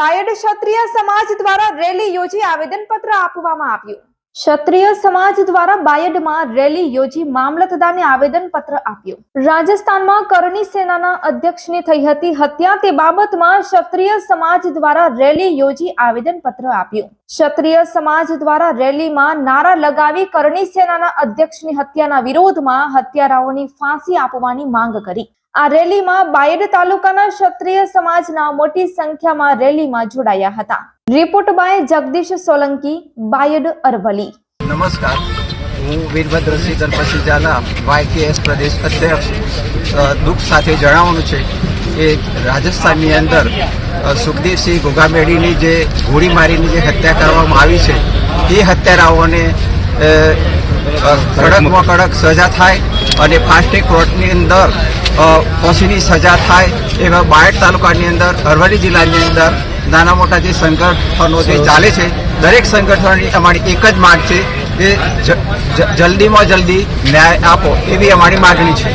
બાયડ ક્ષત્રિય સમાજ દ્વારા રેલી યોજી આવેદનપત્ર આપવામાં આવ્યું. ક્ષત્રિય સમાજ દ્વારા બાયડમાં રેલી યોજી મામલતદારને આવેદનપત્ર આપ્યું. રાજસ્થાનમાં કરણી સેનાના અધ્યક્ષની થઈ હતી હત્યા તે બાબતમાં ક્ષત્રિય સમાજ દ્વારા રેલી યોજી આવેદનપત્ર આપ્યું. ક્ષત્રિય સમાજ દ્વારા રેલીમાં નારા લગાવી કરણી સેનાના અધ્યક્ષની હત્યાના વિરોધમાં હત્યારાઓની ફાંસી આપવાની માંગ કરી. આ રેલીમાં બાયડ તાલુકાના ક્ષત્રિય સમાજના મોટી સંખ્યામાં રેલીમાં જોડાયા હતા. રિપોર્ટ બાય જગદીશ સોલંકી, બાયડ અરવલી નમસ્કાર. હું વીરભદ્રસિંહ દલપતસિંહ ઝાલા વાયકેએસ પ્રદેશ અધ્યક્ષ. દુઃખ સાથે જણાવવાનું છે કે રાજસ્થાનની અંદર સુખદેવસિંહ ગોગામેડીની જે ગોળી મારીની જે હત્યા કરવામાં આવી છે, એ હત્યારાઓને કડકમાં કડક સજા થાય અને ફાસ્ટેગ કોર્ટની અંદર પછીની સજા થાય એવા બાયડ તાલુકાની અંદર, અરવલ્લી જિલ્લાની અંદર નાના મોટા જે સંગઠનો જે ચાલે છે, દરેક સંગઠનની અમારી એક જ માંગ છે કે જલ્દીમાં જલ્દી ન્યાય આપો એવી અમારી માગણી છે.